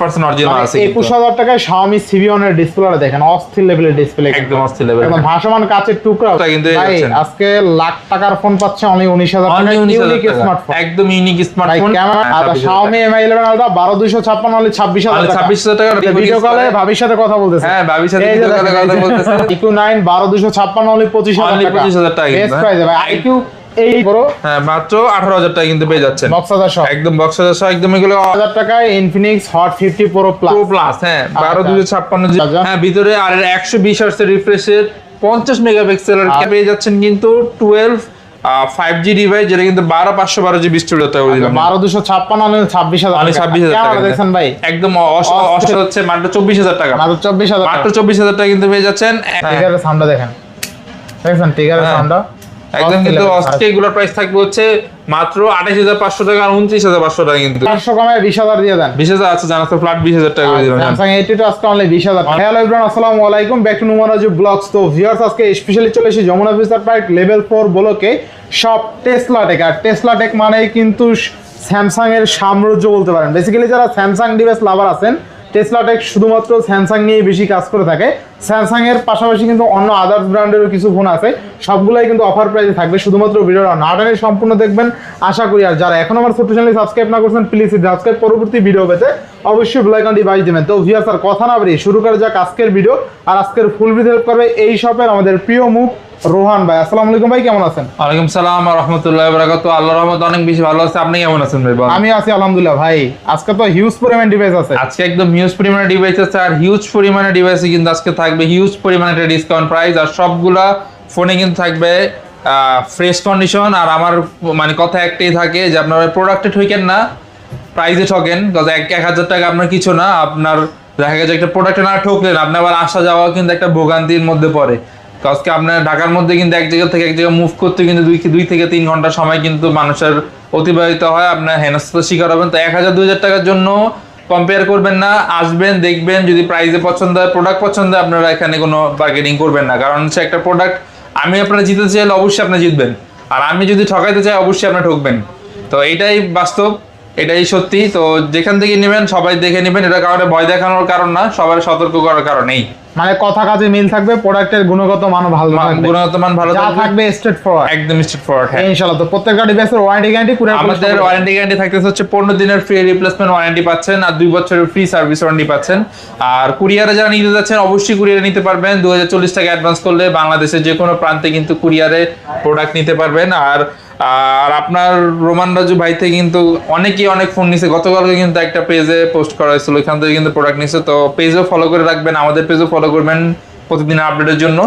100% original আছে কিন্তু। একুশ হাজার টাকায় Xiaomi CB1 এর ডিসপ্লেটা দেখেন অস্থির লেভেলের ডিসপ্লে একদম অস্থির level। একদম ভাসমান কাচের টুকরা। কিন্তু ভাই আজকে লাখ টাকার ফোন পাচ্ছে অনলি উনিশ হাজার টাকা। ইউনিক স্মার্টফোন একদম ইউনিক স্মার্টফোন ক্যামেরা আর Xiaomi Mi 11 Ultra 12256 অনলি 26000 টাকা। 26000 টাকা ভিডিও কলে ভাবির সাথে কথা বলতেছে। হ্যাঁ, ভাবির সাথে video call কথা বলতেছে। IQ9 12256 অনলি 25000 Only টাকা। 25,000 টাকা বেস্ট। ভাই IQ এই বড় হ্যাঁ মাত্র আঠারো হাজার টাকা কিন্তু পেয়ে যাচ্ছেন। বক্সাদার সহ। একদম বক্স সহ একদম এগুলো হাজার টাকায় Infinix Hot fifty pro plus pro plus হ্যাঁ বারো। দুশো ছাপ্পান্ন জি। হ্যাঁ ভিতরে আর একশো বিশ হার্সের রিফ্রেশের পঞ্চাশ মেগাপিক্সেলের। পেয়ে যাচ্ছেন কিন্তু টুয়েলভ ফাইভ জি ডিভাইস যেটা কিন্তু বারো পাঁচশো বারো জিবি টাকা দিলাম বারো দুশো ছাপ্পান্ন ছাব্বিশ হাজার মানে ছাব্বিশ হাজার টাকা দেখছেন ভাই? একদম অস- অস- হচ্ছে মাত্র চব্বিশ হাজার টাকা। মাত্র চব্বিশ হাজার মাত্র চব্বিশ হাজার টাকা কিন্তু পেয়ে যাচ্ছেন। টিগারের দেখেন। দেখছেন টিগারের হ্যাঁ। একদম কিন্তু অস্ট্রে এগুলোর প্রাইস থাকবে হচ্ছে মাত্র আঠাশ হাজার পাঁচশো টাকা আর উনত্রিশ হাজার পাঁচশো টাকা কিন্তু। চারশো কমায় বিশ হাজার দিয়ে দেন। বিশ হাজার আছে জানা তো ফ্ল্যাট বিশ হাজার টাকা স্যামসাং এইটি টু আজকে অনলি বিশ হাজার। হ্যালো এভরিওয়ান আসসালামু আলাইকুম। ব্যাক টু নুমারাজু ব্লগস তো ভিউয়ার্স আজকে স্পেশালি চলে এসেছি Jamuna future park level four ব্লকে সব টেসলা টেক আর টেসলা টেক মানে কিন্তু স্যামসাং এর সাম্রাজ্য বলতে পারেন। বেসিক্যালি যারা স্যামসাং ডিভাইস লাভার আছেন টেসলা টেক শুধুমাত্র স্যামসাং নিয়ে বেশি কাজ করে থাকে। স্যামসাং এর পাশাপাশি কিন্তু অন্য আদার্স ব্র্যান্ডেরও কিছু ফোন আছে। সবগুলাই কিন্তু অফার প্রাইসে থাকবে। শুধুমাত্র ভিডিওটা না টেনে সম্পূর্ণ দেখবেন। আশা করি আর যারা এখন আমার ছোট্ট চ্যানেল সাবস্ক্রাইব না করছেন প্লিজ সাবস্ক্রাইব পরবর্তী ভিডিও পেতে অবশ্যই বেল আইকনটি বাজ দিবেন। তো ভিউয়ার্স আর কথা না বেরিয়ে শুরু করা যাক আজকের ভিডিও আর আজকের ফুল ভিডিও হেল্প করবে এই শপের আমাদের প্রিয় মুখ রোহান ভাই। আসসালামু আলাইকুম ভাই কেমন আছেন? ওয়ালাইকুম সালাম রহমতুল্লাহ বরাকাতু আল্লাহ রহমত অনেক বেশি ভালো আছে। আপনি কেমন আছেন ভাই? আমি আছি আলহামদুলিল্লাহ ভাই। আজকে তো হিউজ পরিমাণ ডিভাইস আছে। আজকে একদম হিউজ পরিমাণে ডিভাইস আছে। আর হিউজ পরিমাণে ডিভাইসে কিন্তু আজকে থাকবে হিউজ পরিমাণে একটা ডিসকাউন্ট প্রাইস আর সবগুলা ফোনে কিন্তু থাকবে ফ্রেশ কন্ডিশন আর আমার মানে কথা একটাই থাকে যে আপনার প্রোডাক্টে ঠকেন না প্রাইসে ঠকেন। কারণ এক এক হাজার টাকা আপনার কিছু না, আপনার দেখা গেছে একটা প্রোডাক্টে না ঠকলেন, আপনার আবার আসা যাওয়া কিন্তু একটা ভোগান্তির মধ্যে পড়ে। তো আজকে আপনার ঢাকার মধ্যে কিন্তু এক জায়গা থেকে এক জায়গায় মুভ করতে কিন্তু দুই দুই থেকে তিন ঘণ্টা সময় কিন্তু মানুষের অতিবাহিত হয়, আপনার হেনস্থার শিকার হবেন। তো এক হাজার, দুই হাজার টাকার জন্য কম্পেয়ার করবেন না, আসবেন, দেখবেন, যদি প্রাইসে পছন্দ হয় প্রোডাক্ট পছন্দ হয়, আপনারা এখানে কোনো বার্গেনিং করবেন না। কারণ হচ্ছে একটা প্রোডাক্ট আমি আপনারা জিততে চাইলে অবশ্যই আপনি জিতবেন। আর আমি যদি ঠকাইতে চাই, অবশ্যই আপনি ঠকবেন। তো এটাই বাস্তব, এটাই সত্যি। তো যেখান থেকে নেবেন, সবাই দেখে নেবেন। এটা কারণে ভয় দেখানোর কারণ না সবার সতর্ক করার কারণেই মানে কথা কাজে মিল থাকবে প্রোডাক্টের গুণগত মানও ভালো থাকবে। গুণগত মান ভালো যা থাকবে। স্ট্রেট ফরওয়ার্ড একদম স্ট্রেট ফরওয়ার্ড হ্যাঁ। ইনশাআল্লাহ তো প্রত্যেকটা ডিভাইসের ওয়ারেন্টি গ্যারান্টি পুরো আমাদের ওয়ারেন্টি গ্যারান্টি থাকতেছে হচ্ছে পনেরো দিনের ফ্রি রিপ্লেসমেন্ট ওয়ারেন্টি পাচ্ছেন আর দুই বছরের ফ্রি সার্ভিস ওয়ারেন্টি পাচ্ছেন। আর কুরিয়ারে যারা নিতে যাচ্ছেন অবশ্যই কুরিয়ারে নিতে পারবেন। দু হাজার চল্লিশ টাকা অ্যাডভান্স করলে বাংলাদেশের যে কোনো প্রান্তে কিন্তু কুরিয়ারে প্রোডাক্ট নিতে পারবেন। আর আর আপনার রোমান রাজু ভাই থেকে কিন্তু অনেকেই অনেক ফোন নিছে। গতকালকে কিন্তু একটা পেজে পোস্ট করা হয়েছিল ওইখান থেকে কিন্তু প্রোডাক্ট নিছে। তো পেজও ফলো করে রাখবেন আমাদের পেজও ফলো করবেন প্রতিদিন আপডেটের জন্য।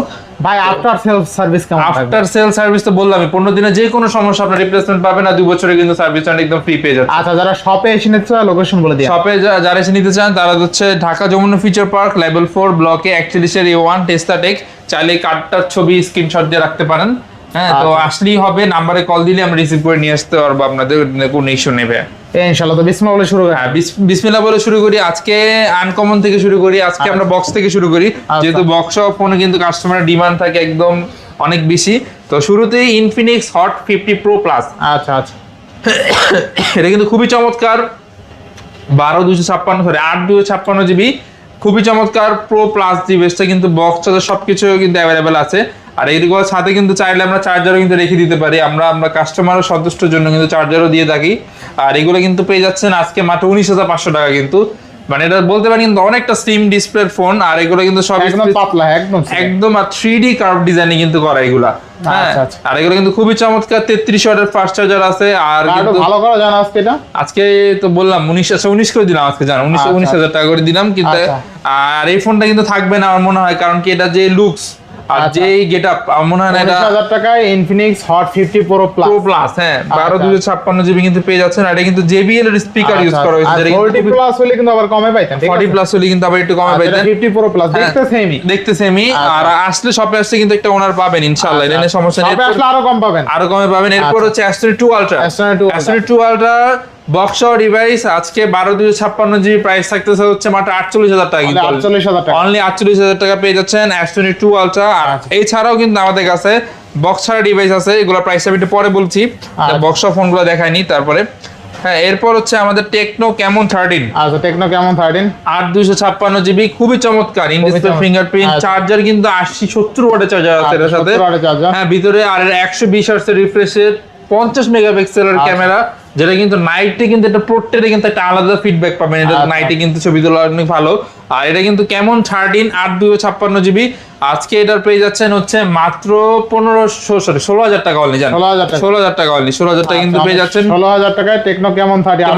ভাই আফটার সেলফ সার্ভিস কেমন আফটার সেল সার্ভিস তো বললাম পনেরো দিনে যে কোনো সমস্যা আপনার রিপ্লেসমেন্ট পাবেন আর দুই বছরে কিন্তু সার্ভিস একদম ফ্রি পেয়ে যাচ্ছে আচ্ছা যারা শপে এসে নিতে চায় লোকেশন বলে দিই। শপে যারা এসে নিতে চান তারা হচ্ছে Dhaka Jamuna feature park level four ব্লকে একচল্লিশের এ ওয়ান টেস্টা টেক চাইলে কার্ডটার ছবি স্ক্রিনশট দিয়ে রাখতে পারেন। হ্যাঁ তো আচ্ছা। আসলেই হবে নাম্বারে কল দিলে আমরা রিসিভ করে নিয়ে আসতে পারব আপনাদের কোনো ইস্যু নেবে ইনশাআল্লাহ তো বিসমিল্লাহ বলে শুরু করি। হ্যাঁ বিসমিল্লাহ বলে শুরু করি। আজকে আনকমন থেকে শুরু করি। আজকে আমরা বক্স থেকে শুরু করি। যেহেতু বক্স ফোনে কিন্তু কাস্টমারের ডিমান্ড থাকে একদম অনেক বেশি। তো শুরুতেই Infinix Hot fifty pro plus আচ্ছা আচ্ছা। এটা কিন্তু খুবই চমৎকার। বারো দুশো ছাপ্পান্ন সরি আট দুশো ছাপ্পান্ন জিবি খুবই চমৎকার প্রো প্লাস জিবিসটা কিন্তু বক্স চার্জার সবকিছু কিন্তু অ্যাভেলেবেল আছে। আর এইগুলোর সাথে কিন্তু চাইলে আমরা চার্জারও কিন্তু রেখে দিতে পারি। আমরা আমরা কাস্টমারের সন্তুষ্টের জন্য কিন্তু চার্জারও দিয়ে থাকি। আর এগুলো কিন্তু পেয়ে যাচ্ছেন আজকে মাত্র উনিশ হাজার পাঁচশো টাকা কিন্তু। মানে এটা বলতে পারি কিন্তু অনেকটা স্লিম ডিসপ্লে ফোন আর এগুলো কিন্তু সব একদম পাতলা একদম একদম আর থ্রি ডি কার্ভ ডিজাইনে কিন্তু করা এগুলা। হ্যাঁ? আচ্ছা, আচ্ছা। আর এগুলো কিন্তু খুবই চমৎকার তেত্রিশ ওয়াটের ফাস্ট চার্জার আছে আর ভালো করা জানা আজকে এটা? আজকে তো বললাম উনিশ আচ্ছা উনিশ করে দিলাম আজকে জানো উনিশ আচ্ছা, উনিশ হাজার টাকা করে দিলাম কিন্তু আচ্ছা। আর এই ফোনটা কিন্তু থাকবে না আমার মনে হয় কারণ কি এটা যে লুকস আর আচ্ছা। যে গেট আপ মনে হয় এটা উনিশ হাজার টাকায় Infinix Hot fifty pro plus pro plus হ্যাঁ বারো আচ্ছা। দুশো ছাপ্পান্ন জিবি কিন্তু পেয়ে যাচ্ছেন আর এটা কিন্তু জেবিএল এর স্পিকার ইউজ করা হয়েছে যেটা ফোরটি প্লাস হলে কিন্তু আবার কমে পাইতেন ফর্টি প্লাস হলে কিন্তু আবার একটু কমে পাইতেন ফিফটি প্রো প্লাস হ্যাঁ। দেখতে সেমই দেখতে সেমি আচ্ছা। আর আসলে শপে আসলে কিন্তু একটা ওনার পাবেন ইনশাআল্লাহ সমস্যা নেই শপে আসলে আরও কম পাবেন আরও কমে পাবেন এরপর আচ্ছা। হচ্ছে Astro two ultra Astro 2 Ultra। Box device আজকে বারো দুশো ছাপ্পান্ন জিবি প্রাইস থাকতেছে হচ্ছে মাত্র আটচল্লিশ হাজার টাকা কিন্তু। আটচল্লিশ হাজার টাকা। অনলি আটচল্লিশ হাজার টাকা পেয়ে যাচ্ছেন অ্যাস্ট্রো টু আলট্রা আর আচ্ছা। এছাড়াও কিন্তু আমাদের কাছে বক্স ছাড়া ডিভাইস আছে এগুলো প্রাইস আমি একটু পরে বলছি। আচ্ছা। বক্স ফোনগুলো দেখায়নি তারপরে। হ্যাঁ এরপর হচ্ছে আমাদের টেকনো কেমন থার্টিন আচ্ছা টেকনো কেমন থার্টিন আট দুইশো ছাপ্পান্ন জিবি খুবই চমৎকার। ফিঙ্গারপ্রিন্ট আচ্ছা। চার্জার কিন্তু আশি সত্তর ওয়াটের চার্জার আছে সাথে। 70 ওয়াটের charger। হ্যাঁ ভিতরে আর একশো বিশ হার্সের রিফ্রেশের পঞ্চাশ মেগাপিক্সেলের আচ্ছা। ক্যামেরা যেটা কিন্তু নাইটে কিন্তু এটা পোর্ট্রেটে কিন্তু একটা আলাদা ফিডব্যাক পাবেন। এটা আচ্ছা। নাইটে কিন্তু ছবি তোলা অনেক ভালো। আর এটা কিন্তু কেমন? থার্টিন আট দুই ছাপ্পান্ন জিবি আজকে এটার পেয়ে যাচ্ছেন হচ্ছে মাত্র পনেরোশো সরি ষোলো হাজার টাকা অনলি জান 16,000 টাকা। ষোলো হাজার টাকা অনলি ষোলো হাজার টাকা কিন্তু পেয়ে যাচ্ছেন। ষোলো হাজার টাকায় টেকনো কেমন থার্টি আট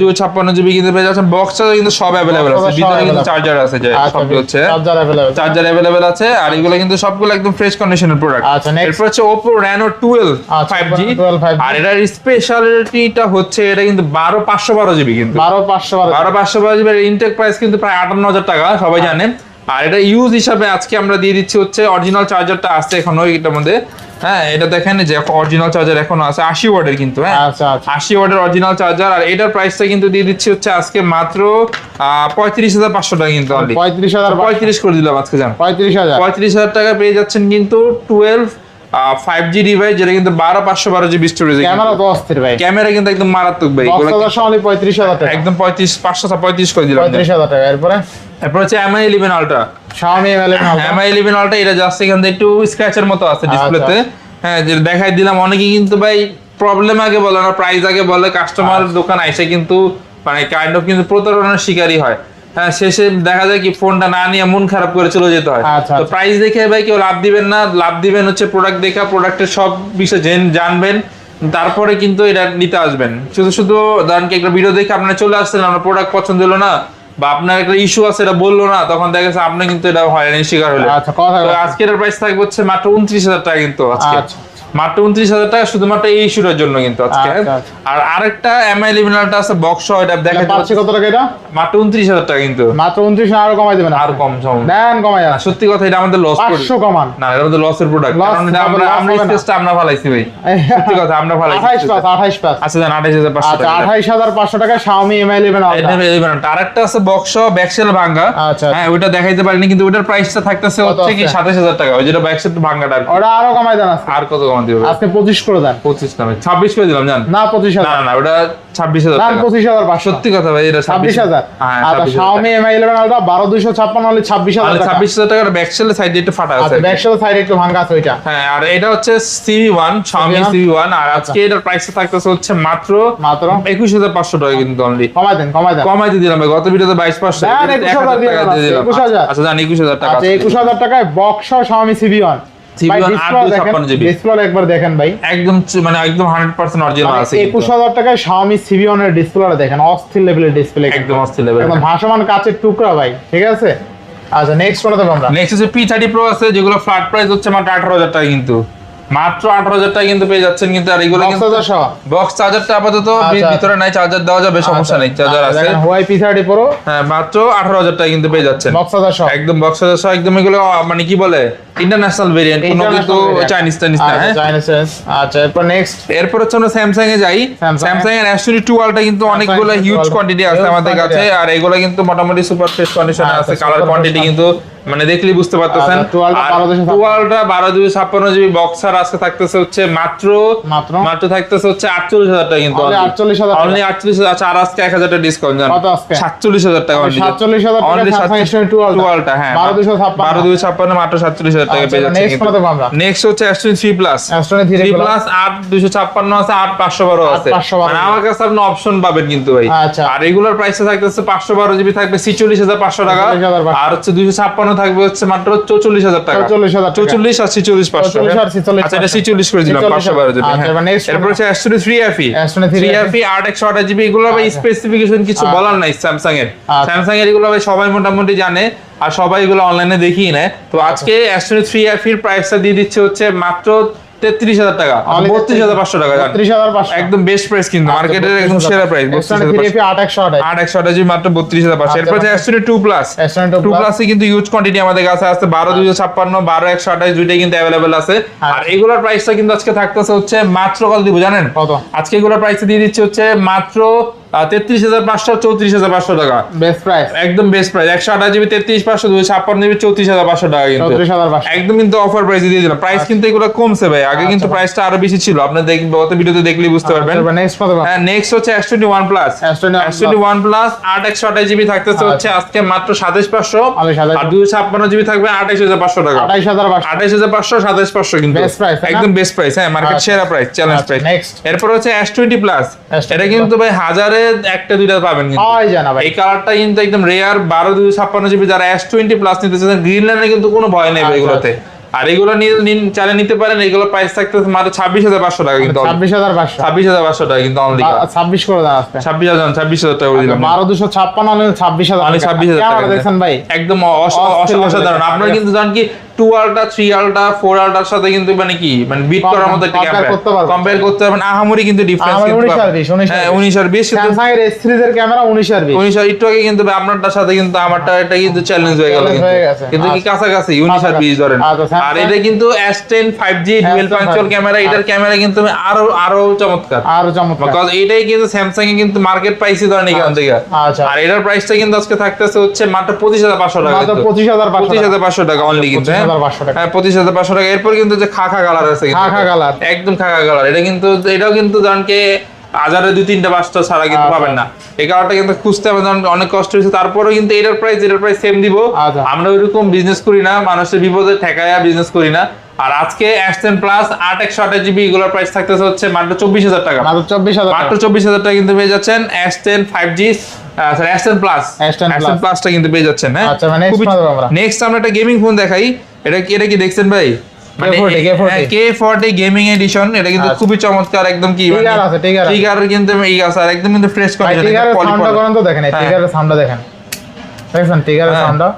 দুশো ছাপ্পান্ন। জিবি কিন্তু পেয়ে যাচ্ছেন। বক্স কিন্তু সব অ্যাভেলেবেল আছে। ভিতরে কিন্তু চার্জার আছে যে আচ্ছা সবই হচ্ছে। চার্জার অ্যাভেলেবল চার্জার অ্যাভেলেবেল আছে আর এগুলো কিন্তু সবগুলো একদম ফ্রেশ কন্ডিশনের প্রোডাক্ট আচ্ছা। এরপর হচ্ছে Oppo Reno 12 আচ্ছা, 5G 12 5G আর এটার স্পেশালিটিটা হচ্ছে এটা কিন্তু 12 512 জিবি কিন্তু। বারো পাঁচশো বারো 12 512 জিবি ইনটেক প্রাইস কিন্তু প্রায় 58000 টাকা সবাই জানেন আর এটা ইউজ হিসাবে আজকে আমরা দিয়ে দিচ্ছি হচ্ছে অরিজিনাল চার্জারটা আছে এখনও এটার মধ্যে। হ্যাঁ এটা দেখেন যে অরিজিনাল চার্জার এখনও আছে 80 ওয়াটের কিন্তু হ্যাঁ? আচ্ছা আচ্ছা। আশি ওয়াটের অরিজিনাল চার্জার আর এটার প্রাইসটা কিন্তু দিয়ে দিচ্ছি হচ্ছে আজকে মাত্র পঁয়ত্রিশ হাজার পাঁচশো টাকা কিন্তু। পঁয়ত্রিশ হাজার পঁয়ত্রিশ করে দিলাম আজকে জান। পঁয়ত্রিশ হাজার। পঁয়ত্রিশ হাজার টাকা পেয়ে যাচ্ছেন কিন্তু টুয়েলভ ফাইভ জি ডিভাইস যেটা কিন্তু বারো পাঁচশো বারো জিবি স্টোরেজ ক্যামেরা তো অস্থির ভাই। ক্যামেরা কিন্তু একদম মারাত্মক ভাই। পঁয়ত্রিশ হাজার টাকা। একদম পঁয়ত্রিশ পাঁচশো পঁয়ত্রিশ করে দিলাম। পঁয়ত্রিশ হাজার টাকা। এরপরে? হচ্ছে এমআই ইলেভেন আলট্রা শাওমি এমএলএন এমআই ইলেভেন আলট্রা এটা জাস্ট এখান থেকে একটু স্ক্র্যাচের মতো আছে আচ্ছা। ডিসপ্লেতে হ্যাঁ যে দেখাই দিলাম অনেকে কিন্তু ভাই প্রবলেম আগে বলে না প্রাইস আগে বলে কাস্টমার আচ্ছা। দোকান আইসে কিন্তু মানে কাইন্ড অফ কিন্তু প্রতারণার শিকারই হয়। হ্যাঁ শেষে দেখা যায় কি ফোনটা না নিয়ে মন খারাপ করে চলে যেতে হয়। আচ্ছা, তো আচ্ছা। প্রাইস দেখে ভাই কেউ লাভ দিবেন না। লাভ দিবেন হচ্ছে প্রোডাক্ট দেখা প্রোডাক্টের সব বিষয় জেন- জানবেন। তারপরে কিন্তু এটা নিতে আসবেন। শুধু শুধু ধরেন কি একটা ভিডিও দেখে আপনার চলে আসছেন আপনার প্রোডাক্ট পছন্দ হলো না বা আপনার একটা ইস্যু আছে এটা বলল না তখন দেখা যাচ্ছে আপনি কিন্তু এটা হয়রানির শিকার হলেন। আচ্ছা আজকের প্রাইস থাকবে হচ্ছে মাত্র উনত্রিশ হাজার টাকা কিন্তু আজকে। আচ্ছা। মাত্র উনত্রিশ হাজার টাকা শুধুমাত্র এই ইস্যুটার জন্য কিন্তু আজকে। আচ্ছা, আচ্ছা। আর আরেকটা এমআই লিমিনালটা আছে বক্স এটা দেখা পাচ্ছি কত টাকা এটা? মাত্র উনত্রিশ হাজার টাকা কিন্তু। মাত্র উনত্রিশ আরও কমাই দেবেন আর কম দেন কমাই না, সত্যি কথা এটা আমাদের লস পাঁচশো কমান। না এটা আমাদের লসের প্রোডাক্ট কারণ এটা আমরা আমরা আমরা ফালাইছি ভাই। সত্যি কথা আমরা ফালাইছি। আঠাইশ পাঁচ আঠাইশ পাঁচ আচ্ছা জান আঠাইশ হাজার পাঁচশো আচ্ছা টাকা। আঠাইশ হাজার পাঁচশো টাকা শাওমি এমআই ইলেভেন আরেকটা আছে বক্স ব্যাকসেল ভাঙ্গা। আচ্ছা। হ্যাঁ ওইটা দেখাইতে পারিনি কিন্তু ওটার প্রাইসটা থাকতেছে কত হচ্ছে কি সাতাশ হাজার টাকা। ওই যেটা ব্যাকসেল ভাঙ্গাটা আর ওটা আরও কমাই দেন আর কত কমান দিবে। আজকে পঁচিশ করে দেন। পঁচিশ নামে ছাব্বিশ করে দিলাম জান। না পঁচিশ না হাজার। না না ওটা ছাব্বিশ হাজার না টাকা। পঁচিশ হাজার পাঁচশো। সত্যি কথা ভাই এটা ছাব্বিশ হাজার। হ্যাঁ আচ্ছা এমআই ইলেভেন আলট্রা বারো দুইশো ছাপ্পান্ন হলে ছাব্বিশ হাজার টাকা। ছাব্বিশ হাজার টাকার ব্যাকসেলের সাইডে একটু ফাটা আছে আচ্ছা ব্যাকসাইড সাইড একটু ভাঙ্গা আছে ওইটা। হ্যাঁ আর এটা হচ্ছে CV one Xiaomi CV1 one আর আজকে এটার প্রাইসটা থাকতেছে হচ্ছে মাত্র মাত্র? একুশ হাজার পাঁচশো টাকা কিন্তু অনলি কমাই দেন কমাই দেন। কমাইতে দিলাম ভাই গত ভিডিওতে বাইশ পাঁচশো না, না, 21,000 দিয়ে দিলাম, আচ্ছা জান একুশ হাজার টাকা আচ্ছা একুশ হাজার টাকায় box CV one CV1 display দেখেন 856 GB ডিসপ্লে একবার দেখেন ভাই। একদম মানে একদম হান্ড্রেড পার্সেন্ট অরিজিনাল আছে হাজার টাকায় শাওমি সিভি ওয়ানের ডিসপ্লেটা দেখেন অস্থির লেভেলের ডিসপ্লে একদম অস্থির লেভেল একদম ভাসমান কাচের টুকরা ভাই ঠিক আছে? আচ্ছা নেক্সট কোনটা দেবো আমরা? নেক্সট হচ্ছে পি থার্টি প্রো আছে যেগুলো ফ্ল্যাট প্রাইস হচ্ছে মাত্র আঠারো হাজার টাকা কিন্তু। মাত্র আঠারো হাজার টাকা কিন্তু পেয়ে যাচ্ছেন কিন্তু আর এগুলো বক্স চার্জারটা আপাতত আচ্ছা। ভিতরে নাই চার্জার দেওয়া যাবে সমস্যা নেই চার্জার আছে। হোয়াই পি থার্টি প্রো হ্যাঁ মাত্র আঠারো হাজার টাকা কিন্তু পেয়ে যাচ্ছেন। বক্স হাজার সহ। একদম বক্স সহ একদম এগুলো মানে কি বলে? ইন্টারন্যাশনাল ভেরিয়েন্ট কোনো কিন্তু চাইনিজ টাইনিজ না হ্যাঁ? আচ্ছা এরপর নেক্সট এরপর হচ্ছে আমরা স্যামসাং এ যাই। স্যামসাং এর S22 টুয়েলভটা কিন্তু অনেকগুলো S22 হিউজ কোয়ান্টিটি আছে আমাদের কাছে আর এগুলো কিন্তু মোটামুটি সুপার ফ্রেশ কন্ডিশনে আছে কালার কোয়ান্টিটি কিন্তু মানে দেখলেই বুঝতে পারতেছেন। আচ্ছা, 12 টা আর 12 দুইশো ছাপ্পান্ন। টুয়েলভটা বারো দুই ছাপ্পান্ন জিবি বক্সার আজকে থাকতেছে হচ্ছে মাত্র মাত্র? থাকতেছে হচ্ছে আটচল্লিশ হাজার টাকা কিন্তু 48,000 টাকা। অনলি আটচল্লিশ হাজার আচ্ছা আর আজকে এক হাজার টাকা ডিসকাউন্ট জান সাতচল্লিশ হাজার টাকা only। 47,000 টাকা Only Samsung S22 টুয়েলভটা হ্যাঁ বারো দুই ছাপ্পান্ন। মাত্র সাতচল্লিশ হাজার টাকা আচ্ছা, পেয়ে যাচ্ছে? নেক্সট হচ্ছে S23 three plus three plus আট দুশো ছাপ্পান্ন আছে আট পাঁচশো বারো আছে। 512 মানে আমার কাছে আপনি অপশন পাবেন কিন্তু ভাই। আচ্ছা। আর রেগুলার প্রাইসে থাকতেছে পাঁচশো বারো জিবি থাকবে ছিচল্লিশ হাজার পাঁচশো টাকা। আর হচ্ছে দুশো ছাপ্পান্ন থাকবে হচ্ছে মাত্র চৌচল্লিশ হাজার টাকা। 44,000 টাকা। চৌচল্লিশ আর ছিচল্লিশ পাঁচশো। 44 আর 46 আচ্ছা এটা ছিচল্লিশ করে দিলাম পাঁচশো বারো জিবি আচ্ছা, এবার next এরপর হচ্ছে থ্রি এফি থ্রি এফি আট একশো আঠাশ জিবি এগুলো ভাই আচ্ছা। স্পেসিফিকেশন কিছু বলার নাই স্যামসাং এর আচ্ছা। স্যামসাং এর এগুলো ভাই সবাই মোটামুটি জানে আর সবাই এগুলো অনলাইনে দেখিয়ে নেয়। তো আচ্ছা। আজকে অ্যাস্ট্রো থ্রি এফির প্রাইসটা দিয়ে দিচ্ছে হচ্ছে মাত্র তেত্রিশ হাজার টাকা বত্রিশ হাজার পাঁচশো টাকা জান। 32,500 একদম বেস্ট প্রাইস কিন্তু আচ্ছা, মার্কেটের একদম সেরা প্রাইস External 3FE 8128 আট একশো আঠাশ। মাত্র বত্রিশ হাজার পাঁচশো। আচ্ছা, এরপর হচ্ছে টু প্লাস টু প্লাসে কিন্তু ইউজ কোয়ান্টিটি আমাদের কাছে আছে বারো দুইশো ছাপ্পান্ন বারো একশো আঠাশ দুইটাই কিন্তু অ্যাভেলেবেল আছে। আর এগুলোর প্রাইসটা কিন্তু আজকে থাকতেছে হচ্ছে মাত্র কত দিব জানেন? আজকে এগুলোর প্রাইস দিয়ে দিচ্ছে হচ্ছে মাত্র তেত্রিশ হাজার পাঁচশো চৌত্রিশ হাজার পাঁচশো টাকা। বেস্ট প্রাইস একদম বেস্ট প্রাইস একশো আঠাশ জিবি তেত্রিশ পাঁচশো দুশো ছাপ্পান্ন জিবি চৌত্রিশ হাজার পাঁচশো টাকা কিন্তু। একদম কিন্তু অফার প্রাইসে দিয়ে দিলাম। প্রাইস কিন্তু এগুলো কমছে ভাই। আগে কিন্তু প্রাইসটা আরও বেশি ছিল। দেখবেন গত ভিডিওতে দেখলেই বুঝতে পারবেন। হ্যাঁ নেক্সট হচ্ছে twenty one plus S21 S twenty one plus আট একশো আঠাশ জিবি থাকতেছে হচ্ছে আজকে মাত্র সাতাশ পাঁচশো। আর দুশো ছাপ্পান্ন জিবি থাকবে আঠাশ হাজার পাঁচশো টাকা। হাজার পাঁচশো। আঠাশ হাজার পাঁচশো সাতাশ পাঁচশো কিন্তু। একদম বেস্ট প্রাইস হ্যাঁ মার্কেট আচ্ছা। সেরা প্রাইস চ্যালেঞ্জ আচ্ছা, প্রাইস এরপর হচ্ছে এস টোয়েন্টি প্লাস এটা কিন্তু ভাই হাজারে একটা দুইটা পাবেন কিন্তু। হয় জানা ভাই। এই কালারটা কিন্তু একদম রেয়ার বারো দুশো ছাপ্পান্ন জিবি যারা এস টোয়েন্টি প্লাস নিতে চান গ্রিন লাইনে কিন্তু কোনো ভয় নেই আচ্ছা, এগুলোতে। আর এগুলো নিন- চাইলে নিতে পারেন এগুলো প্রাইস থাকতে মাত্র ছাব্বিশ হাজার পাঁচশো টাকা কিন্তু ছাব্বিশ হাজার পাঁচশো। ছাব্বিশ হাজার পাঁচশো টাকা কিন্তু অনলি ছাব্বিশ করে দেন ছাব্বিশ হাজার ছাব্বিশ হাজার টাকা দিলাম। বারো দুশো ছাপ্পান্ন ছাব্বিশ হাজার অনলি ছাব্বিশ হাজার টাকা দেখছেন ভাই? একদম অস- অস- অসাধারণ। আপনারা কিন্তু জানেন কি টু আলটা থ্রি আলটা ফোর আলটার সাথে কিন্তু মানে কি মানে বিট করার মতো একটা পারবেন। কম্পেয়ার করতে পারবেন আহামরি কিন্তু ডিফারেন্স কিন্তু 19। 20, 19 আর হ্যাঁ 20 উনিশ আর বিশ স্যামসাং এর সিরিজের ক্যামেরা উনিশ আর বিশ। উনিশ আর একটু আগে কিন্তু আপনারটার সাথে কিন্তু আমারটা এটা কিন্তু চ্যালেঞ্জ হয়ে গেল কিন্তু। হয়ে কি আচ্ছা। কাছাকাছি উনিশ আর বিশ ধরেন। আচ্ছা, আর এটা কিন্তু ডুয়েল ক্যামেরা এটার ক্যামেরা কিন্তু আরও আরও চমৎকার। আর চমৎকার। বিকজ এটাই কিন্তু স্যামসাং এ কিন্তু মার্কেট প্রাইসই ধরেন এখান থেকে। আচ্ছা। আর এটার প্রাইসটা কিন্তু আজকে থাকতেছে হচ্ছে মাত্র পঁচিশ হাজার পাঁচশো টাকা মাত্র কিন্তু। পঁচিশ হাজার পাঁচশো পঁচিশ হাজার পাঁচশো টাকা অনলি কিন্তু হ্যাঁ 25,500 টাকা। হ্যাঁ পঁচিশ হাজার পাঁচশো টাকা। এরপর কিন্তু যে খাখা কালার আছে খাখা colour। একদম খাখা কালার। এটা কিন্তু এটাও কিন্তু জানকে হাজারে দুই তিনটা ছাড়া কিন্তু আচ্ছা। পাবেন না। এই কিন্তু খুঁজতে হবে অনেক কষ্ট হয়েছে। তারপরেও কিন্তু এটার প্রাইস এটার প্রাইস সেম দিব। আচ্ছা। আমরা ওইরকম বিজনেস করি না মানুষের বিপদে ঠেকায়া বিজনেস করি না। আর আজকে অ্যাসটেন প্লাস আট একশো আঠাশ জিবি এগুলোর প্রাইস থাকতেছে হচ্ছে মাত্র চব্বিশ হাজার টাকা। মাত্র চব্বিশ হাজার মাত্র চব্বিশ হাজার টাকা কিন্তু পেয়ে যাচ্ছেন S ten five G sorry Aston ten plus S10 S ten প্লাসটা কিন্তু পেয়ে যাচ্ছেন হ্যাঁ? আচ্ছা, মানে। নেক্সট আমরা। একটা গেমিং ফোন দেখাই। এটা কি এটা কি দেখছেন ভাই? মানে K40, K40 কে ফোর্টি গেমিং এডিশন এটা কিন্তু আচ্ছা। খুবই চমৎকার একদম কি ঠিক আছে, ঠিক আছে। ট্রিগার কিন্তু এই আছে আর একদম কিন্তু ফ্রেশ ভাই টিগারের সাউন্ডটা দেখেন ঠিক টিগারের সাউন্ডটা দেখেন। দেখছেন? টিগারের। সাউন্ডটা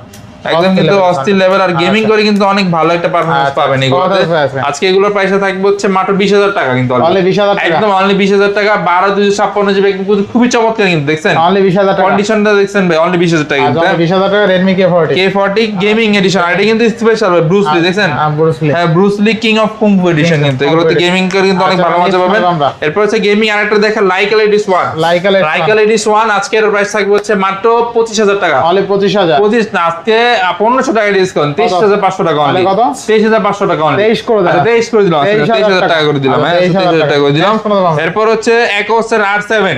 একদম কিন্তু অস্থির লেভেল আর গেমিং করে কিন্তু অনেক ভালো একটা পারফরমেন্স আচ্ছা, পাবেন এগুলোতে আজকে এগুলোর প্রাইস থাকবে হচ্ছে মাত্র বিশ হাজার টাকা কিন্তু 20,000 টাকা। একদম অনলি বিশ হাজার টাকা বারো দুইশো ছাপ্পান্ন জিবি একদম কিন্তু খুবই চমৎকার কিন্তু দেখছেন? অনলি বিশ হাজার টাকা। কন্ডিশনটা দেখছেন ভাই অনলি বিশ হাজার টাকা কিন্তু আচ্ছা বিশ হাজার টাকা forty K forty gaming edition আর এটা কিন্তু স্পেশাল ব্রুসলি দেখছেন? ব্রুসলি হ্যাঁ Bruce Lee king of kung fu edition কিন্তু এগুলোতে গেমিং করে কিন্তু অনেক আচ্ছা, ভালো মজা পাবেন। এরপর হচ্ছে গেমিং আরেকটা দেখেন লাইকাল এডিস ওয়ান লাইকাল লাইকাল এডিস ওয়ান আজকের প্রাইস থাকবে হচ্ছে মাত্র পঁচিশ হাজার টাকা। অনলি পঁচিশ হাজার। পঁচিশ না আজকে পনেরোশো টাকা ডিসকাউন্ট তেইশ হাজার পাঁচশো টাকা অনলি কত? তেইশ হাজার পাঁচশো টাকা অনলি 23 করে দিলাম। তেইশ করে দিলাম তেইশ তেইশ হাজার হাজার টাকা। করে দিলাম হ্যাঁ তেইশ তেইশ হাজার হাজার টাকা করে দিলাম। Next করে দিলাম। এরপর হচ্ছে একোসের আর সেভেন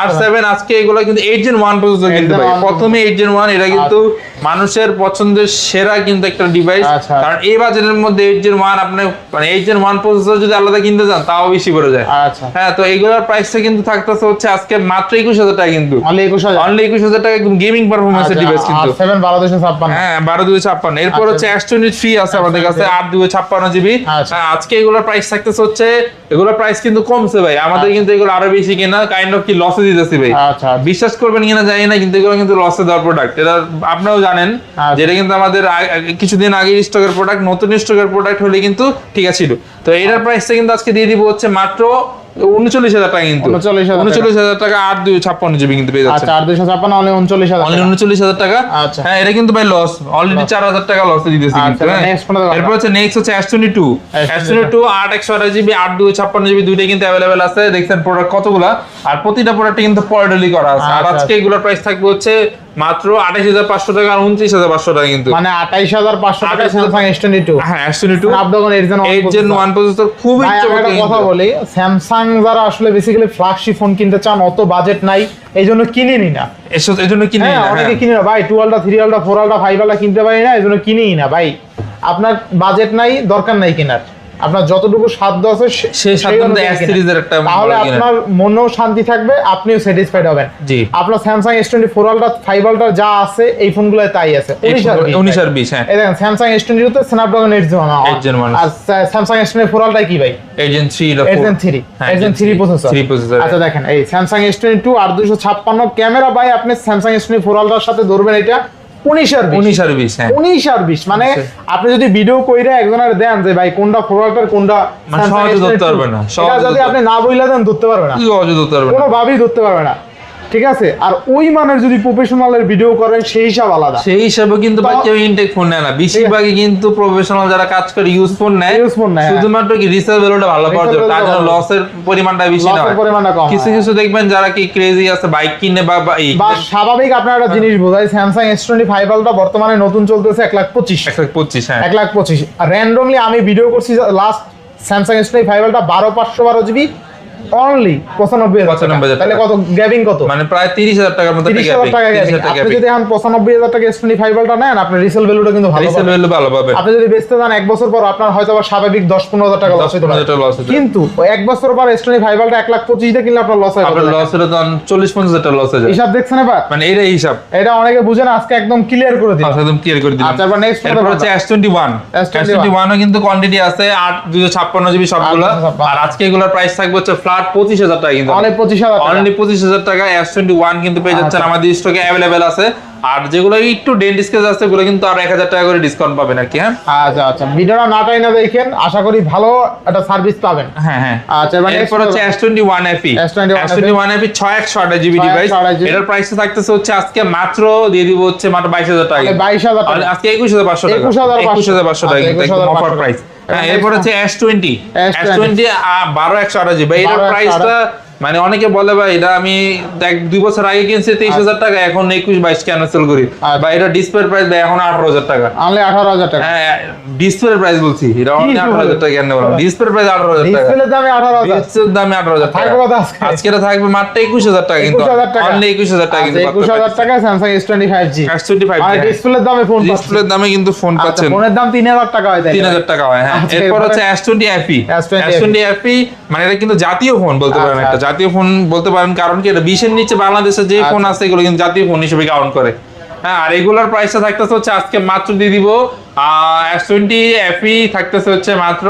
আর সেভেন আজকে এগুলো কিন্তু এইট জেন ওয়ান পর্যন্ত কিন্তু Gen ভাই 1। প্রথমে এইট জেন ওয়ান এটা কিন্তু মানুষের পছন্দের সেরা কিন্তু একটা ডিভাইস আচ্ছা। কারণ এই বাজেটের মধ্যে এইট জেন ওয়ান আপনি মানে এইট জেন ওয়ান প্রসেসর যদি আলাদা কিনতে চান তাও বেশি পড়ে যায়। আচ্ছা। হ্যাঁ তো এগুলোর প্রাইসটা কিন্তু থাকতেছে হচ্ছে আজকে মাত্র একুশ হাজার টাকা কিন্তু। একুশ হাজার। অনলি একুশ হাজার টাকা গেমিং পারফরমেন্সের ডিভাইস কিন্তু। সেভেন বারো দুশো ছাপ্পান্ন হ্যাঁ বারো দুই ছাপ্পান্ন। এরপর আচ্ছা। হচ্ছে এস টোয়েন্টি থ্রি আছে আমাদের কাছে আট দুই ছাপ্পান্ন জিবি আচ্ছা। আজকে এগুলোর প্রাইস থাকতেছে হচ্ছে এগুলোর প্রাইস কিন্তু কমছে ভাই। আমাদের কিন্তু এগুলো আরও বেশি কিনা কাইন্ড অফ কি লসে দিতেছি ভাই। আচ্ছা। বিশ্বাস করবেন কিনা জানি না কিন্তু এগুলো কিন্তু লসে দেওয়ার প্রোডাক্ট এটা আপনারাও জানেন। যেটা কিন্তু আমাদের কিছুদিন আগে স্টকের প্রোডাক্ট নতুন স্টকের প্রোডাক্ট হলে কিন্তু ঠিক আছে। তো এটার প্রাইসটা কিন্তু আজকে দিয়ে দিব হচ্ছে মাত্র উনচল্লিশ হাজার টাকা কিন্তু। উনচল্লিশ হাজার টাকা। আট দুই ছাপ্পান্ন জিবি কিন্তু পেয়ে যাচ্ছে আচ্ছা আর ছাপ্পান্ন অনলি উনচল্লিশ হাজার অনলি উনচল্লিশ হাজার টাকা? আচ্ছা। হ্যাঁ এটা কিন্তু ভাই লস অলরেডি চার হাজার টাকা লসে দিতেছি আচ্ছা, হ্যাঁ। এরপর হচ্ছে নেক্সট হচ্ছে টোয়েন্টি টু টোয়েন্টি টু আট একশো আঠাশ জিবি আট দুই ছাপ্পান্ন জিবি দুইটাই কিন্তু অ্যাভেলেবেল আছে। দেখছেন প্রোডাক্ট কতগুলা? আর প্রতিটা প্রোডাক্ট কিন্তু পয়েন্টালি করা আছে। আর আচ্ছা, আজকে এগুলোর প্রাইস থাকবে হচ্ছে মাত্র আঠাশ হাজার পাঁচশো টাকা আর উনত্রিশ হাজার পাঁচশো টাকা কিন্তু। মানে আঠাইশ হাজার পাঁচশো টাকা 28,000 স্যামসাং এস টোয়েন্টি টু হ্যাঁ S twenty two Snapdragon eight gen eight gen one processor খুবই ভাই, একটা কথা। বলি স্যামসাং যারা আসলে বেসিক্যালি ফ্ল্যাগশিপ ফোন কিনতে চান অত বাজেট নাই এই জন্য কিনিনি না। এই জন্য কিনে হ্যাঁ অনেকে হ্যাঁ। কিনে না। ভাই টু আলটা থ্রি আলটা ফোর আলটা ফাইভ আলটা কিনতে পারি না এই জন্য কিনিই না। ভাই আপনার বাজেট নাই দরকার নাই কেনার। আপনার যতটুকু সাধ্য আছে সেই সাধ্য series এর একটা তাহলে আপনার মনেও শান্তি থাকবে আপনিও স্যাটিসফাইড হবেন। জি। আপনার Samsung S twenty four ultra five ultra যা আছে এই ফোনগুলো তাই আছে। উনিশ আর বিশ, ভাই। হ্যাঁ। এই দেখেন স্যামসাং এস টোয়েন্টি টুতে স্ন্যাপড্রাগন এইট জেন 801 আর স্যামসাং এস টোয়েন্টি ফোর কি ভাই? এজেন্ট থ্রি এজেন থ্রি হ্যাঁ, এজেন থ্রি প্রসেসর থ্রি প্রসেসর আচ্ছা দেখেন এই স্যামসাং এস টোয়েন্টি টু আর দুশো ছাপ্পান্ন ক্যামেরা বাই আপনি স্যামসাং এস টোয়েন্টি ফোর আলটার সাথে ধরবেন এটা। উনিশ আর উনিশ আর বিশ হ্যাঁ। উনিশ আর বিশ মানে আপনি যদি ভিডিও কইরা একজনের দেন যে ভাই কোনটা ফোর আর কোনটা মানে সহজে ধরতে পারবে না, যদি আপনি না। বইলা দেন ধরতে পারবে না। সহজে ধরতে পারবে না। কোনোভাবেই ধরতে পারবে না। ঠিক আছে? আর ওই মানের যদি প্রফেশনালের ভিডিও করেন সেই হিসাব আলাদা। সেই হিসাবে কিন্তু ভাই কেউ ইনটেক ফোন নেয় না। বেশিরভাগই কিন্তু প্রফেশনাল যারা কাজ করে ইউজ ফোন নেয়। ইউজ ফোন নেয়, হ্যাঁ। শুধুমাত্র কি রিসেল ভ্যালুটা ভালো পাওয়ার জন্য তার জন্য লসের পরিমাণটা বেশি না লসের হয়। পরিমাণটা কম কিছু কিছু দেখবেন যারা কি ক্রেজি আছে বাইক কিনে বা বা এই স্বাভাবিক আপনার একটা জিনিস বোঝাই স্যামসাং এস টোয়েন্টি ফাইভ আলটা বর্তমানে নতুন চলতেছে এক লাখ পঁচিশ। এক লাখ পঁচিশ হ্যাঁ। এক লাখ পঁচিশ। র্যান্ডমলি আমি ভিডিও করছি last Samsung S twenty five ultra বারো পাঁচশো বারো জিবি অনলি পঁচানব্বই হাজার 95,000 তাহলে কত গ্যাবিং কত? মানে প্রায় তিরিশ হাজার টাকার মতো তিরিশ হাজার টাকা আপনি যদি এখন পঁচানব্বই হাজার টাকা আলটা নেন আপনার রিসেল ভ্যালুটা কিন্তু ভালো রিসেল ভ্যালু ভালো পাবে আপনি যদি বেচতে যান এক বছর পর আপনার হয়তো আবার স্বাভাবিক দশ পনেরো হাজার টাকা লস হতে পারে। হাজার। কিন্তু এক বছর পর এক লাখ পঁচিশ দিয়ে কিনলে আপনার লস হয় আপনার লস হলে তখন চল্লিশ পঞ্চাশ হাজার টাকা লস হয়ে যায় হিসাব দেখছেন এবার? মানে এটাই হিসাব। এটা অনেকে বুঝে না আজকে একদম ক্লিয়ার করে আচ্ছা, একদম ক্লিয়ার করে দিলাম। আচ্ছা, next এরপর হচ্ছে S twenty one S S21 twenty ওয়ানও কিন্তু কোয়ান্টিটি আছে আট দুশো ছাপ্পান্ন জিবি সবগুলো। আর আজকে এগুলোর প্রাইস থাকবে হচ্ছে ফ্ল্যাট পঁচিশ হাজার টাকা কিন্তু অনেক পঁচিশ হাজার। অনলি পঁচিশ হাজার টাকা এস টোয়েন্টি ওয়ান কিন্তু পেয়ে যাচ্ছেন। আচ্ছা। আমাদের স্টকে অ্যাভেলেবেল আছে। আর যেগুলো একটু ডেন্ট স্কেচ আছে ওগুলো কিন্তু আরও এক হাজার টাকা করে ডিসকাউন্ট পাবেন আর কি হ্যাঁ? আচ্ছা আচ্ছা। ভিডিওটা না টাই না দেখেন আশা করি ভালো একটা সার্ভিস পাবেন। হ্যাঁ হ্যাঁ। আচ্ছা এবার এরপর হচ্ছে S twenty one F E S21 S twenty one F E ছয় একশো আঠাশ জিবি 6 ডিভাইস এটার প্রাইস থাকতেছে হচ্ছে আজকে মাত্র দিয়ে দিব হচ্ছে মাত্র বাইশ হাজার টাকা। বাইশ হাজার আজকে একুশ হাজার পাঁচশো টাকা। 21,500 একুশ হাজার পাঁচশো টাকা আচ্ছা, কিন্তু অফার প্রাইস হ্যাঁ এরপর হচ্ছে S twenty S S20 twenty বারো একশো আঠাশ জিবি এটার প্রাইসটা মানে অনেকে বলে ভাই এটা আমি দেখ দুই বছর আগে কিনছি তেইশ হাজার টাকা এখন একুশ বাইশ ক্যান্সেল করি। আচ্ছা। বা এটা ডিসপ্লে প্রাইস দেয় এখন আঠারো হাজার টাকা। আনলে আঠারো হাজার টাকা। হ্যাঁ ডিসপ্লে প্রাইস বলছি এটা অনলি আঠারো হাজার টাকা কেন বললাম? ডিসপ্লে প্রাইস আঠারো হাজার টাকা। ডিসপ্লের দামে আঠারো হাজার। ডিসপ্লের দামে আঠারো হাজার টাকা। আজকে? থাকবে মাত্র একুশ হাজার টাকা কিন্তু। 21,000 টাকা। অনলি একুশ হাজার টাকা কিন্তু একুশ হাজার টাকা Samsung S twenty five G S twenty five আর ডিসপ্লের দামে ফোন ডিসপ্লের দামে কিন্তু ফোন আচ্ছা পাচ্ছেন। ফোনের দাম তিন হাজার টাকা হয় তিন হাজার টাকা হয় হ্যাঁ। আচ্ছা, এরপর হচ্ছে S twenty F E S20 S twenty F E মানে এটা কিন্তু জাতীয় ফোন বলতে পারেন আচ্ছা, একটা। আচ্ছা। জাতীয় ফোন বলতে পারেন কারণ কি এটা বিশের নিচে বাংলাদেশে যে ফোন আচ্ছা। আছে এগুলো কিন্তু জাতীয় ফোন হিসেবে কাউন্ট করে হ্যাঁ আর এগুলোর প্রাইসটা থাকতেছে হচ্ছে আজকে মাত্র দিয়ে দিব এস টোয়েন্টি এফি থাকতেছে হচ্ছে মাত্র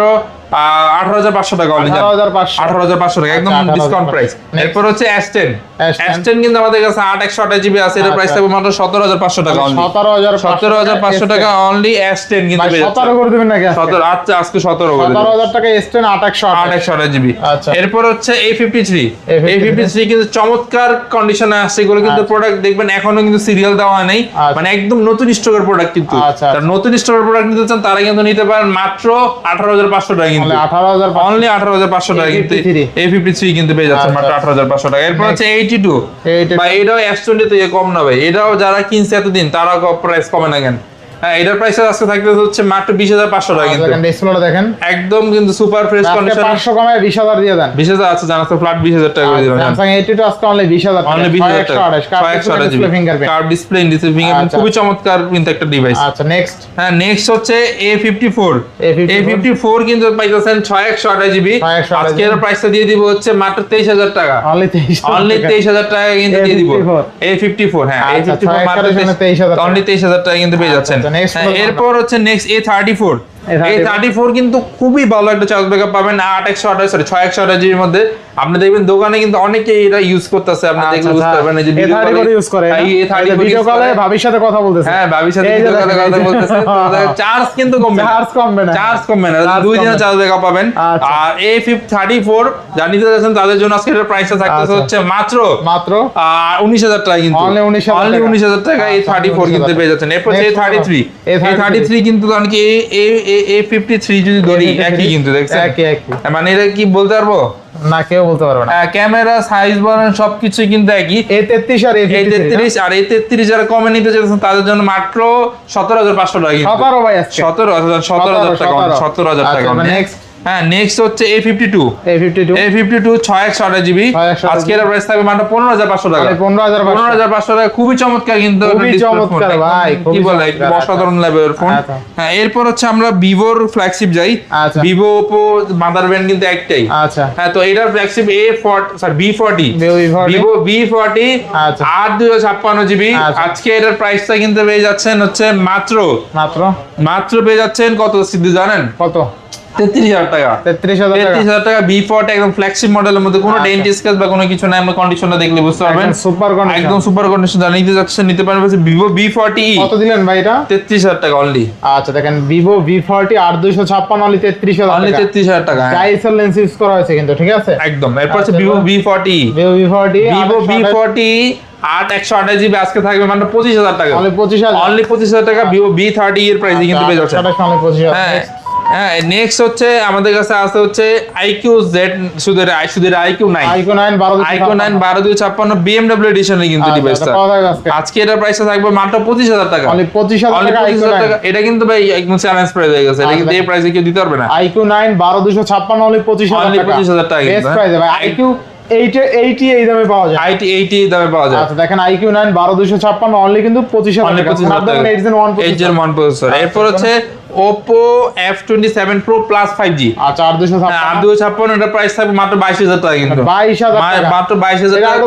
আঠারো হাজার পাঁচশো টাকা আঠারো হাজার পাঁচশো। আঠারো হাজার পাঁচশো টাকা একদম আচ্ছা, 18,500 ডিসকাউন্ট প্রাইস এরপর হচ্ছে S ten S10 S ten কিন্তু আমাদের কাছে আট একশো আঠাশ জিবি আছে এটার প্রাইস আচ্ছা। থাকবে মাত্র সতেরো হাজার পাঁচশো টাকা সতেরো হাজার সতেরো হাজার পাঁচশো টাকা অনলি এস কিন্তু সতেরো করে দেবেন নাকি সতেরো আচ্ছা আজকে সতেরো করে সতেরো হাজার টাকা এস আট একশো আট একশো আঠাশ জিবি আচ্ছা। এরপর হচ্ছে A fifty three A fifty three কিন্তু চমৎকার কন্ডিশনে আসছে এগুলো কিন্তু আচ্ছা। প্রোডাক্ট দেখবেন এখনও কিন্তু সিরিয়াল দেওয়া নেই। আচ্ছা। মানে একদম নতুন স্টকের প্রোডাক্ট কিন্তু। আচ্ছা, নতুন স্টকের প্রোডাক্ট নিতে চান তারা কিন্তু নিতে পারেন মাত্র আঠারো হাজার পাঁচশো টাকা কিন্তু আঠারো হাজার অনলি আঠারো হাজার পাঁচশো টাকা কিন্তু এ ফিফটি থ্রি কিন্তু পেয়ে যাচ্ছেন আচ্ছা। মাত্র আঠারো হাজার পাঁচশো টাকা। এরপর হচ্ছে এইটি টু 82 বা এটাও থেকে কম না ভাই। এটাও যারা কিনছে এতদিন তারা প্রাইস কমে না কেন? হ্যাঁ এটার প্রাইস আজকে থাকতে হচ্ছে মাত্র বিশ হাজার পাঁচশো টাকা কিন্তু। ডিসপ্লেটা দেখেন। একদম কিন্তু সুপার ফ্রেশ কন্ডিশন পাঁচশো কমায় বিশ হাজার দিয়ে দেন। বিশ হাজার আছে জানা তো ফ্ল্যাট বিশ হাজার টাকা করে দিলাম স্যামসাং এইটি টু আজকে অনলি বিশ হাজার অনলি বিশ হাজার টাকা। ছয় একশো আঠাশ GB fingerprint curve display display fingerprint আচ্ছা। খুবই চমৎকার কিন্তু একটা ডিভাইস আচ্ছা নেক্সট হ্যাঁ নেক্সট হচ্ছে A fifty four A54 A fifty four কিন্তু পাইতেছেন ছয় একশো আঠাশ জিবি আজকে এর প্রাইসটা দিয়ে দিব হচ্ছে মাত্র তেইশ হাজার টাকা। অনলি তেইশ অনলি তেইশ হাজার টাকা কিন্তু দিয়ে দিব। A54 এ ফিফটি ফোর হ্যাঁ আচ্ছা, ফিফটি ফোর ছয় মাত্র একশো আঠাশ তেইশ হাজার টাকা। অনলি তেইশ হাজার টাকা কিন্তু পেয়ে যাচ্ছেন। হ্যাঁ, এরপর হচ্ছে next A thirty four A34 এই থার্টি ফোর কিন্তু খুবই ভালো একটা চার্জ ব্যাকআপ পাবেন আট একশো আঠাশ সরি ছয় একশো আঠাশ মধ্যে। আপনি দেখবেন দোকানে কিন্তু অনেকেই এটা ইউজ করতেছে আপনি দেখলে বুঝতে পারবেন যে এ থার্টি ইউজ করে এ থার্টি ভিডিও কলে ভাবির সাথে কথা বলতেছে। হ্যাঁ ভাবির সাথে এই যে video call এ দেখেন, কথা বলতেছে। চার্জ কিন্তু কমবে। চার্জ কমবে না। চার্জ কমবে না। দুই দিনের চার্জ ব্যাকআপ পাবেন। আর এ ফিফ থার্টি ফোর যা নিতে যাচ্ছেন তাদের জন্য আজকে প্রাইসটা থাকতেছে আচ্ছা। হচ্ছে মাত্র মাত্র? উনিশ হাজার টাকা কিন্তু। Only 19,000 অনলি উনিশ হাজার টাকা এই আচ্ছা, থার্টি ফোর কিন্তু পেয়ে যাচ্ছেন। এরপর A thirty three A thirty three কিন্তু কারণ কি এ ফিফটি থ্রি যদি ধরি একই কিন্তু দেখছেন? একই। একই মানে এটা কি বলতে পারব? না কেউ বলতে পারবে না। ক্যামেরা সাইজ বলেন সবকিছু কিন্তু একই। এ তেত্রিশ আর এ এই তেত্রিশ আর এই তেত্রিশ যারা কমে নিতে চাইছেন তাদের জন্য মাত্র সতেরো হাজার পাঁচশো টাকা কিন্তু। সতেরো ভাই সতেরো হাজার সতেরো হাজার টাকা সতেরো। হাজার আচ্ছা, টাকা এবার next। হ্যাঁ নেক্সট হচ্ছে A fifty two A fifty two A fifty two ছয় একশো আঠাশ জিবি আজকে এর প্রাইস থাকবে মাত্র পনেরো হাজার পাঁচশো টাকা। পনেরো হাজার পনেরো হাজার পাঁচশো টাকা খুবই চমৎকার কিন্তু চমৎকার ভাই, কি বলে অসাধারণ লেভেলের ফোন আচ্ছা। হ্যাঁ এরপর হচ্ছে আমরা ভিভোর ফ্ল্যাগশিপ যাই। ভিভো ওপো মাদার ব্যান্ড কিন্তু একটাই। আচ্ছা। হ্যাঁ তো এটার flagship A forty sorry V forty Vivo V forty. আট দুশো ছাপ্পান্ন জিবি। আচ্ছা। আজকে এটার প্রাইসটা কিন্তু পেয়ে যাচ্ছেন হচ্ছে মাত্র। মাত্র? মাত্র পেয়ে যাচ্ছেন কত সিদ্ধি জানেন? কত? তেত্রিশ হাজার টাকা। তেত্রিশ হাজার টাকা। তেত্রিশ হাজার টাকা বি ফোর্টি একদম ফ্ল্যাগশিপ মডেলের মধ্যে কোনো আচ্ছা। ডেন্ট স্কেচ বা কোনো কিছু নাই আমরা কন্ডিশনটা দেখলে বুঝতে পারবেন। সুপার কন্ডিশন একদম সুপার কন্ডিশন যারা নিতে যাচ্ছেন নিতে পারবেন। ভিভো বি ফোর্টি কত দিলেন ভাই এটা? তেত্রিশ হাজার টাকা অনলি আচ্ছা দেখেন ভিভো ফর্টি আট দুইশো ছাপ্পান্ন অনলি তেত্রিশ হাজার অনলি তেত্রিশ হাজার টাকা হ্যাঁ। লেন্স ইউজ করা হয়েছে কিন্তু ঠিক আছে? একদম। এরপর আচ্ছা, ভিভো এবার- V forty Vivo forty Vivo V forty আট একশো আঠাশ। জিবি আজকে থাকবে মাত্র পঁচিশ হাজার টাকা। অনলি পঁচিশ হাজার। অনলি পঁচিশ হাজার টাকা ভিভো বি থার্টি এর প্রাইসে কিন্তু পেয়ে যাচ্ছেন। পঁচিশ হাজার। হ্যাঁ। হ্যাঁ নেক্সট হচ্ছে আমাদের কাছে আছে হচ্ছে আইকিউ জেড শুধু শুধু আইকিউ নাইন আইকো নাইন বারো আইকিউ নাইন বারো দুই ছাপ্পান্ন বিএমডব্লিউ এডিশনের কিন্তু আচ্ছা, ডিভাইসটা এটা পাওয়া যাবে আজকে। আজকে এটার প্রাইসটা থাকবে মাত্র পঁচিশ হাজার টাকা। পঁচিশ হাজার টাকা পঁচিশ আইকো হাজার নাইন টাকা। এটা কিন্তু ভাই একদম চ্যালেঞ্জ প্রাইস হয়ে গেছে। এটা আচ্ছা, কিন্তু এই প্রাইসে কেউ দিতে পারবে না। আইকিউ নাইন বারো দুশো ছাপ্পান্ন অনলি পঁচিশ হাজার Only টাকা। 25,000 টাকা বেস্ট কিন্তু, হ্যাঁ। প্রাইস ভাই। আইকিউ এইটি এই দামে পাওয়া যায়। আইটি এইটি দামে পাওয়া যায়। আচ্ছা দেখেন আইকিউ নাইন বারো দুশো ছাপ্পান্ন অনলি কিন্তু পঁচিশ হাজার টাকা। এইট জেন ওয়ান এরপর হচ্ছে Oppo F twenty seven pro plus five G আচ্ছা আর দুশো আট ছাপ্পান্ন দুই ছাপ্পান্ন এটা প্রাইস থাকবে মাত্র বাইশ হাজার টাকা কিন্তু। বাইশ হাজার মাত্র বাইশ হাজার টাকা আরও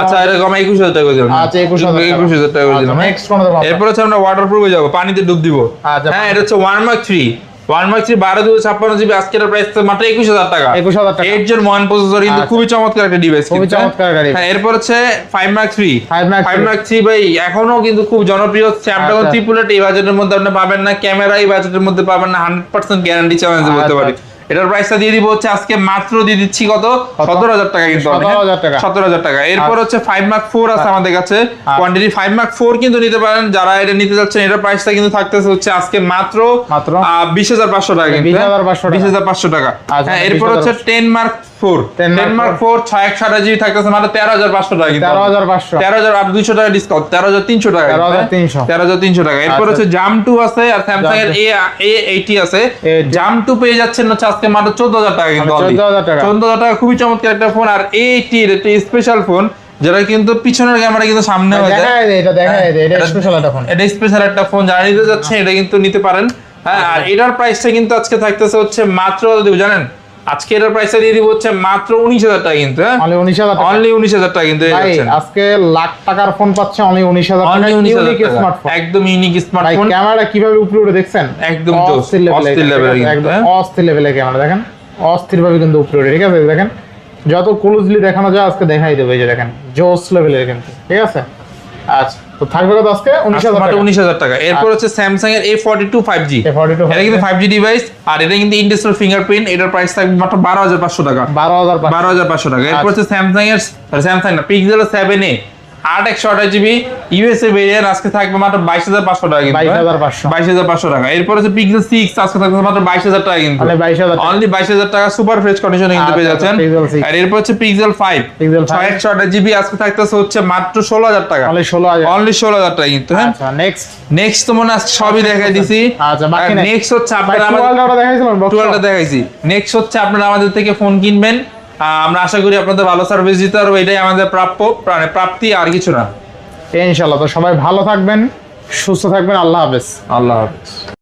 আচ্ছা এটা কমা একুশ হাজার টাকা করে দিলাম। আচ্ছা একুশ হাজার একুশ হাজার টাকা। করে দিলাম। হ্যাঁ। দেবো এরপর হচ্ছে আমরা ওয়াটার প্রুফে যাব পানিতে ডুব দিব। আচ্ছা। হ্যাঁ এটা হচ্ছে one mark three one three বারো দুই ছাপ্পান্ন জিবি আজকের প্রাইস মাত্র একুশ হাজার টাকা। একুশ হাজার টাকা। এইট জেন ওয়ান প্রসেসর কিন্তু আচ্ছা। খুবই চমৎকার একটা ডিভাইস খুবই চমৎকার হ্যাঁ এরপর হচ্ছে five mark three five III। Mark three ভাই এখনও কিন্তু খুব জনপ্রিয়। স্ন্যাপড্রাগন ত্রিপুলেট এই বাজেটের মধ্যে আপনি পাবেন না ক্যামেরা এই বাজেটের মধ্যে পাবেন না হান্ড্রেড পার্সেন্ট গ্যারান্টি চ্যালেঞ্জ বলতে আচ্ছা। পারি এটার প্রাইসটা দিয়ে দিব হচ্ছে আজকে মাত্র দিয়ে দিচ্ছি কত? সতেরো হাজার টাকা কিন্তু 17,000 টাকা। সতেরো হাজার টাকা। এরপর আচ্ছা। হচ্ছে ফাইভ মার্ক ফোর আছে আমাদের কাছে। কোয়ান্টিটি ফাইভ মার্ক ফোর কিন্তু নিতে পারেন। যারা এটা নিতে যাচ্ছেন এটার প্রাইসটা কিন্তু থাকতেছে হচ্ছে আজকে মাত্র মাত্র? বিশ হাজার পাঁচশো টাকা কিন্তু 20,500 টাকা। বিশ হাজার পাঁচশো টাকা। আচ্ছা, হ্যাঁ এরপর হচ্ছে 20,500 ten mark four 10 ten mark four ছয় একশো আঠাশ জিবি থাকতেছে মাত্র তেরো হাজার পাঁচশো টাকা তেরো হাজার পাঁচশো। তেরো হাজার দুইশো টাকা ডিসকাউন্ট তেরো হাজার তিনশো টাকা 13,300 তেরো হাজার তিনশো। টাকা। এরপর আচ্ছা। হচ্ছে জাম টু আছে আর স্যামসাং এর এ এইটি আছে। জাম টু পেয়ে যাচ্ছেন হচ্ছে আজকে মাত্র চোদ্দ হাজার টাকা কিন্তু 14,000 টাকা। চোদ্দ হাজার টাকা খুবই চমৎকার একটা ফোন আর এইটি একটা স্পেশাল ফোন যেটা কিন্তু পিছনের ক্যামেরা কিন্তু সামনে হয়ে যায়। এটা স্পেশাল একটা ফোন এটা স্পেশাল একটা ফোন যারা নিতে যাচ্ছে এটা কিন্তু নিতে পারেন। হ্যাঁ আর এটার প্রাইসটা কিন্তু আজকে থাকতেছে হচ্ছে মাত্র যদি জানেন? আজকে এটার প্রাইসটা দিয়ে দিব হচ্ছে মাত্র উনিশ হাজার টাকা কিন্তু হ্যাঁ? অনলি উনিশ হাজার টাকা। অনলি উনিশ হাজার টাকা কিন্তু ভাই আজকে লাখ টাকার ফোন পাচ্ছে অনলি উনিশ হাজার টাকা। অনলি উনিশ ইউনিক স্মার্টফোন একদম ইউনিক স্মার্টফোন ক্যামেরা কীভাবে উপরে উঠে দেখছেন? একদম অস্থির? কিন্তু, একদম হ্যাঁ? অস্থির লেভেলের ক্যামেরা দেখেন? অস্থির ভাবে কিন্তু উপরে উঠে ঠিক আছে? দেখেন যত ক্লোজলি দেখানো যায় আজকে দেখাই দেবে এই যে দেখেন জোস লেভেলের কিন্তু ঠিক আছে? আচ্ছা। তো থাকবে কত আজকে? উনিশ হাজার মাত্র টাকা। উনিশ হাজার টাকা। এরপর হচ্ছে স্যামসাং এর A forty two five G A42 এটা কিন্তু ফাইভ জি ডিভাইস আর এটা কিন্তু ইন্ডাস্ট্রিয়াল ফিঙ্গারপ্রিন্ট এটার প্রাইস থাকবে মাত্র বারো হাজার পাঁচশো টাকা। বারো হাজার পাঁচশো। বারো হাজার পাঁচশো টাকা। এরপর আচ্ছা। হচ্ছে স্যামসাং এর স্যামসাং না পিক্সেল সেভেন এ আট একশো আঠাশ জিবি ইউএসএ ভেরিয়েন্ট আজকে থাকবে মাত্র বাইশ হাজার পাঁচশো টাকা কিন্তু 22,500 বাইশ হাজার পাঁচশো টাকা। এরপর হচ্ছে পিক্সেল সিক্স আজকে থাকবে মাত্র বাইশ হাজার টাকা কিন্তু। তাহলে বাইশ হাজার টাকা। অনলি বাইশ হাজার টাকা সুপার ফ্রেশ কন্ডিশনে কিন্তু পেয়ে আচ্ছা, যাচ্ছেন। আর এরপর হচ্ছে পিক্সেল ফাইভ ছয় একশো আঠাশ জিবি আজকে থাকতেছে হচ্ছে মাত্র ষোলো হাজার টাকা। অনলি ষোলো হাজার। টাকা কিন্তু হ্যাঁ? আচ্ছা নেক্সট নেক্সট তো মনে হয় সবই দেখাই দিছি। আচ্ছা। নেক্সট হচ্ছে আপনারা আমাদের দেখাইছি। নেক্সট হচ্ছে আপনারা আমাদের থেকে ফোন কিনবেন। আমরা আশা করি আপনাদের ভালো সার্ভিস দিতে পারব এটাই আমাদের প্রাপ্য মানে প্রাপ্তি আর কিছু না। ইনশাল্লাহ তো সবাই ভালো থাকবেন সুস্থ থাকবেন আল্লাহ হাফেজ। আল্লাহ হাফিজ।